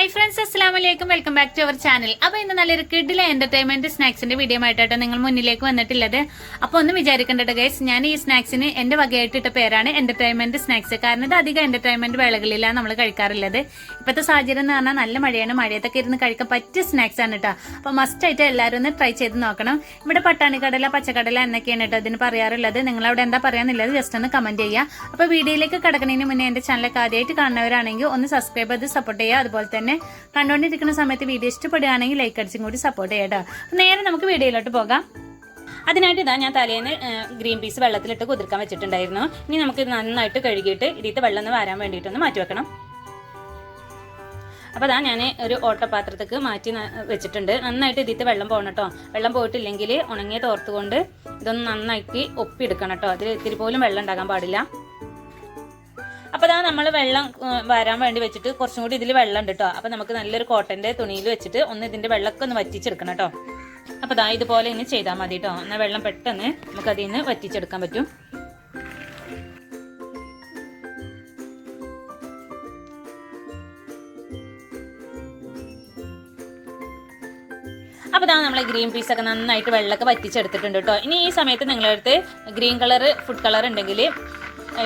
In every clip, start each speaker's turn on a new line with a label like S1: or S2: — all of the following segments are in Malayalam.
S1: ഹായ് ഫ്രണ്ട്സ് അസ്സാം വലൈക്കും welcome back to our channel അപ്പൊ ഇന്ന് നല്ലൊരു കിഡിലെ എന്റർടൈൻമെന്റ് സ്നാക്സിന്റെ വീഡിയോ ആയിട്ടാണ് നിങ്ങൾ മുന്നിലേക്ക് വന്നിട്ടുള്ളത്. അപ്പൊ ഒന്ന് വിചാരിക്കേണ്ടത് ഗൈസ് ഞാൻ ഈ സ്നാക്സിന് എന്റെ വകയായിട്ട് ഇട്ട പേരാണ് എന്റർടൈൻമെന്റ് സ്നാക്സ് കാരണം ഇത് അധികം എന്റർടൈൻമെന്റ് വേളകളിലാണ് നമ്മൾ കഴിക്കാറുള്ളത്. ഇപ്പോഴത്തെ സാഹചര്യം എന്ന് പറഞ്ഞാൽ നല്ല മഴയാണ്. മഴയത്തൊക്കെ ഇരുന്ന് കഴിക്കാൻ പറ്റിയ സ്നാക്സ് ആണ് കേട്ടോ അപ്പൊ മസ്റ്റ് ആയിട്ട് എല്ലാവരും ഒന്ന് ട്രൈ ചെയ്ത് നോക്കണം. ഇവിടെ പട്ടാണിക്കടല പച്ചക്കടല എന്നൊക്കെയാണ് കേട്ടോ ഇതിന് പറയാറുള്ളത്. നിങ്ങൾ അവിടെ എന്താ പറയാന്നുള്ളത് ജസ്റ്റ് ഒന്ന് കമന്റ് ചെയ്യുക അപ്പൊ വീഡിയോയിലേക്ക് കടക്കുന്നതിന് മുന്നേ എന്റെ ചാനലൊക്കെ ആദ്യമായിട്ട് കാണുന്നവരാണെങ്കിൽ ഒന്ന് സബ്സ്ക്രൈബ് ചെയ്ത് സപ്പോർട്ട് ചെയ്യുക. അതുപോലെ തന്നെ കണ്ടുകൊണ്ടിരിക്കുന്ന സമയത്ത് വീഡിയോ ഇഷ്ടപ്പെടുകയാണെങ്കിൽ ലൈക്ക് അടിച്ചും കൂടി സപ്പോർട്ട് ചെയ്യാം കേട്ടോ നേരെ നമുക്ക് വീഡിയോയിലോട്ട് പോകാം. അതിനായിട്ട് ഇതാ ഞാൻ തലേന്ന് ഗ്രീൻ പീസ് വെള്ളത്തിലിട്ട് കുതിർക്കാൻ വെച്ചിട്ടുണ്ടായിരുന്നു. ഇനി നമുക്ക് നന്നായിട്ട് കഴുകിയിട്ട് ഇതിത്തെ വെള്ളം ഒന്ന് വരാൻ വേണ്ടിയിട്ടൊന്ന് മാറ്റി വെക്കണം. അപ്പോൾ അതാ ഞാൻ ഒരു ഓട്ടപാത്രത്തേക്ക് മാറ്റി വെച്ചിട്ടുണ്ട്. നന്നായിട്ട് ഇതിൽ വെള്ളം പോകണം കേട്ടോ വെള്ളം പോയിട്ടില്ലെങ്കിൽ ഉണങ്ങിയ തോർത്തുകൊണ്ട് ഇതൊന്ന് നന്നാക്കി ഒപ്പിയെടുക്കണം കേട്ടോ അതിൽ ഇത്തിരി പോലും വെള്ളം ഉണ്ടാകാൻ പാടില്ല. അപ്പോൾ അതാ നമ്മൾ വെള്ളം വരാൻ വേണ്ടി വെച്ചിട്ട് കുറച്ചും കൂടി ഇതിൽ വെള്ളം ഉണ്ട് കേട്ടോ അപ്പോൾ നമുക്ക് നല്ലൊരു കോട്ടന്റെ തുണിയിൽ വെച്ചിട്ട് ഒന്ന് ഇതിന്റെ വെള്ളമൊക്കെ ഒന്ന് വറ്റിച്ചെടുക്കണം കേട്ടോ അപ്പോൾ ദാ ഇതുപോലെ ഇനി ചെയ്താൽ മതി കേട്ടോ എന്നാൽ വെള്ളം പെട്ടെന്ന് നമുക്ക് അതിൽ നിന്ന് വറ്റിച്ചെടുക്കാൻ പറ്റും. അപ്പോൾ ഇതാ നമ്മളെ ഗ്രീൻ പീസ് ഒക്കെ നന്നായിട്ട് വെള്ളമൊക്കെ വറ്റിച്ചെടുത്തിട്ടുണ്ട് കേട്ടോ ഇനി ഈ സമയത്ത് നിങ്ങളുടെ അടുത്ത് ഗ്രീൻ കളർ ഫുഡ് കളർ ഉണ്ടെങ്കിൽ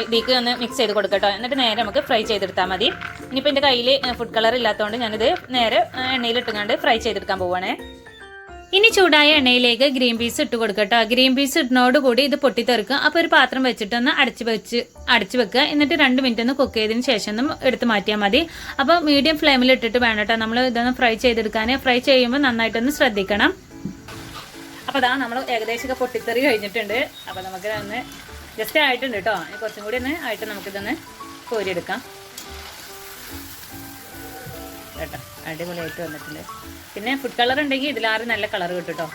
S1: ഇതിലേക്ക് ഒന്ന് മിക്സ് ചെയ്ത് കൊടുക്കട്ടോ. എന്നിട്ട് നേരെ നമുക്ക് ഫ്രൈ ചെയ്തെടുത്താൽ മതി. ഇനിയിപ്പോൾ എന്റെ കയ്യിൽ ഫുഡ് കളർ ഇല്ലാത്തതുകൊണ്ട് ഞാനിത് നേരെ എണ്ണയിൽ ഇട്ടുകൊണ്ട് ഫ്രൈ ചെയ്തെടുക്കാൻ പോവുകയാണേ ഇനി ചൂടായ എണ്ണയിലേക്ക് ഗ്രീൻ പീസ് ഇട്ട് കൊടുക്കട്ടോ. ഗ്രീൻ പീസ് ഇടുന്നോട് കൂടി ഇത് പൊട്ടിത്തെറുക്കുക അപ്പോൾ ഒരു പാത്രം വെച്ചിട്ടൊന്ന് അടച്ച് വെച്ച് അടച്ച് വെക്കുക. എന്നിട്ട് രണ്ട് മിനിറ്റ് ഒന്ന് കുക്ക് ചെയ്തതിന് ശേഷം ഒന്ന് എടുത്ത് മാറ്റിയാൽ മതി. അപ്പോൾ മീഡിയം ഫ്ലെയിമിൽ ഇട്ടിട്ട് വേണം കേട്ടോ നമ്മൾ ഇതൊന്ന് ഫ്രൈ ചെയ്തെടുക്കാൻ ഫ്രൈ ചെയ്യുമ്പോൾ നന്നായിട്ടൊന്ന് ശ്രദ്ധിക്കണം. അപ്പോൾ അതാ നമ്മൾ ഏകദേശമൊക്കെ പൊട്ടിത്തെറി കഴിഞ്ഞിട്ടുണ്ട്. അപ്പോൾ നമുക്ക് ഒന്ന് ജസ്റ്റ് ആയിട്ടുണ്ട് കേട്ടോ. കുറച്ചും കൂടി ഒന്ന് ആയിട്ട് നമുക്കിതൊന്ന് കോരിയെടുക്കാം. കേട്ടോ അടിപൊളിയായിട്ട് വന്നിട്ടുണ്ട്. പിന്നെ ഫുഡ് കളർ ഉണ്ടെങ്കിൽ ഇതിലാറ് നല്ല കളർ കിട്ടും കേട്ടോ.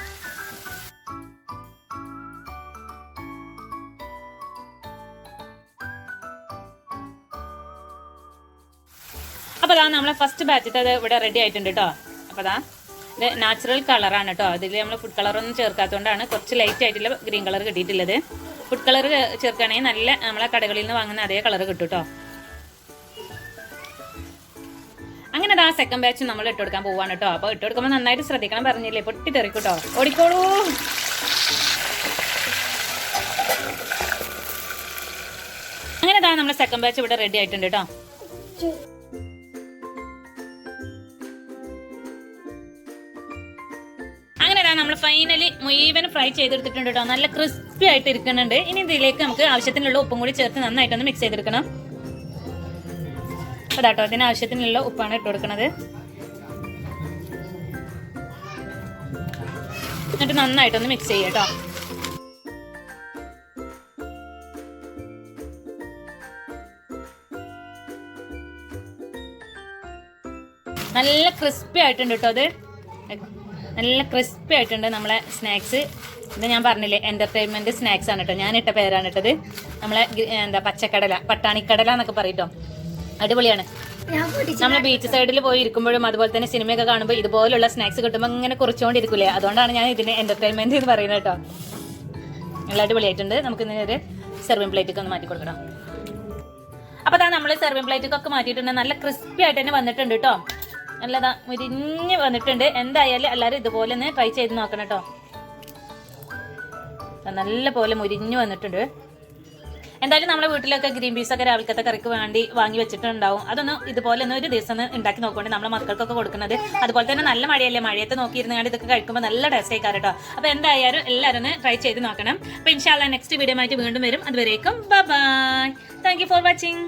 S1: അപ്പോൾ അതാ നമ്മളെ ഫസ്റ്റ് ബാച്ചിട്ട് അത് ഇവിടെ റെഡി ആയിട്ടുണ്ട് കേട്ടോ. അപ്പോൾ അതാ ഇത് നാച്ചുറൽ കളറാണ് കേട്ടോ. അതിൽ നമ്മൾ ഫുഡ് കളറൊന്നും ചേർക്കാത്തതുകൊണ്ടാണ് കുറച്ച് ലൈറ്റ് ആയിട്ടുള്ള ഗ്രീൻ കളർ കിട്ടിയിട്ടുള്ളത്. ഫുഡ് കളർ ചേർക്കുകയാണെങ്കിൽ നല്ല നമ്മളെ കടകളിൽ നിന്ന് വാങ്ങുന്ന അതേ കളർ കിട്ടും കേട്ടോ അങ്ങനെ ആ സെക്കൻഡ് ബാച്ച് നമ്മൾ ഇട്ട് കൊടുക്കാൻ പോവാണ് കേട്ടോ. അപ്പോൾ ഇട്ട് കൊടുക്കുമ്പോൾ നന്നായിട്ട് ശ്രദ്ധിക്കണം പറഞ്ഞില്ലേ? പൊട്ടി തെറിക്കൂട്ടോ ഓടിക്കോളൂ. അങ്ങനെ ദാ നമ്മുടെ സെക്കൻഡ് ബാച്ച് ഇവിടെ റെഡി ആയിട്ടുണ്ട് കേട്ടോ. അങ്ങനെ നമ്മൾ ഫൈനലി മുഴുവൻ ഫ്രൈ ചെയ്തെടുത്തിട്ടുണ്ട് കേട്ടോ. നല്ല ക്രിസ്പി ആയിട്ട് ഇരിക്കുന്നുണ്ട്. ഇനി ഇതിലേക്ക് നമുക്ക് ആവശ്യത്തിനുള്ള ഉപ്പും കൂടി ചേർത്ത് നന്നായിട്ടൊന്ന് മിക്സ് ചെയ്തെടുക്കണം. അതാട്ടോ അതിന് ആവശ്യത്തിനുള്ള ഉപ്പാണ് ഇട്ട് കൊടുക്കുന്നത് എന്നിട്ട് നന്നായിട്ടൊന്ന് മിക്സ് ചെയ്യാം കേട്ടോ. നല്ല ക്രിസ്പി ആയിട്ടുണ്ട് കേട്ടോ അത്. നല്ല ക്രിസ്പി ആയിട്ടുണ്ട് നമ്മളെ സ്നാക്സ് ഇത് ഞാൻ പറഞ്ഞില്ലേ എന്റർടൈൻമെന്റ് സ്നാക്സ് ആണ് കേട്ടോ ഞാനിട്ട പേരാണ് ഇട്ടത്. നമ്മളെ എന്താ പച്ചക്കടല പട്ടാണിക്കടല എന്നൊക്കെ പറയട്ടോ അടിപൊളിയാണ്. നമ്മൾ ബീച്ച് സൈഡിൽ പോയി ഇരിക്കുമ്പോഴും അതുപോലെ തന്നെ സിനിമയൊക്കെ കാണുമ്പോൾ ഇതുപോലുള്ള സ്നാക്സ് കിട്ടുമ്പോൾ ഇങ്ങനെ കുറച്ചുകൊണ്ടിരിക്കില്ലേ അതുകൊണ്ടാണ് ഞാൻ ഇതിന് എന്റർടൈൻമെന്റ് എന്ന് പറയുന്നത് കേട്ടോ നല്ല അടിപൊളിയായിട്ടുണ്ട്. നമുക്ക് ഇതിനൊരു സെർവിംഗ് സെർവിങ് പ്ലേറ്റൊക്കെ ഒന്ന് മാറ്റി കൊടുക്കണം. അപ്പോൾ അതാ നമ്മൾ സെർവിങ് പ്ലേറ്റൊക്കെ മാറ്റിയിട്ടുണ്ട്. നല്ല ക്രിസ്പി ആയിട്ട് തന്നെ വന്നിട്ടുണ്ട് കേട്ടോ നല്ലതാ മുരിഞ്ഞ് വന്നിട്ടുണ്ട്. എന്തായാലും എല്ലാവരും ഇതുപോലെ ഒന്ന് ട്രൈ ചെയ്ത് നോക്കണം കേട്ടോ നല്ല പോലെ മുരിഞ്ഞ് വന്നിട്ടുണ്ട്. എന്തായാലും നമ്മുടെ വീട്ടിലൊക്കെ ഗ്രീൻ പീസ് ഒക്കെ രാവിലത്തെ കറിക്ക് വേണ്ടി വാങ്ങി വെച്ചിട്ടുണ്ടാവും. അതൊന്ന് ഇതുപോലെ ഒന്ന് ഒരു ദിവസം ഒന്ന് ഉണ്ടാക്കി നോക്കുകൊണ്ട് നമ്മുടെ മക്കൾക്കൊക്കെ കൊടുക്കുന്നത്. അതുപോലെ തന്നെ നല്ല മഴയല്ലേ? മഴയത്ത് നോക്കിയിരുന്നാണ്ട് ഇതൊക്കെ കഴിക്കുമ്പോൾ നല്ല ടേസ്റ്റ് ആയിക്കാറ് കേട്ടോ അപ്പോൾ എന്തായാലും എല്ലാവരും ഒന്ന് ട്രൈ ചെയ്ത് നോക്കണം. അപ്പോൾ ഇൻഷാല്ല നെക്സ്റ്റ് വീഡിയോ ആയിട്ട് വീണ്ടും വരും. അതുവരേക്കും ബൈ താങ്ക് ഫോർ വാച്ചിങ്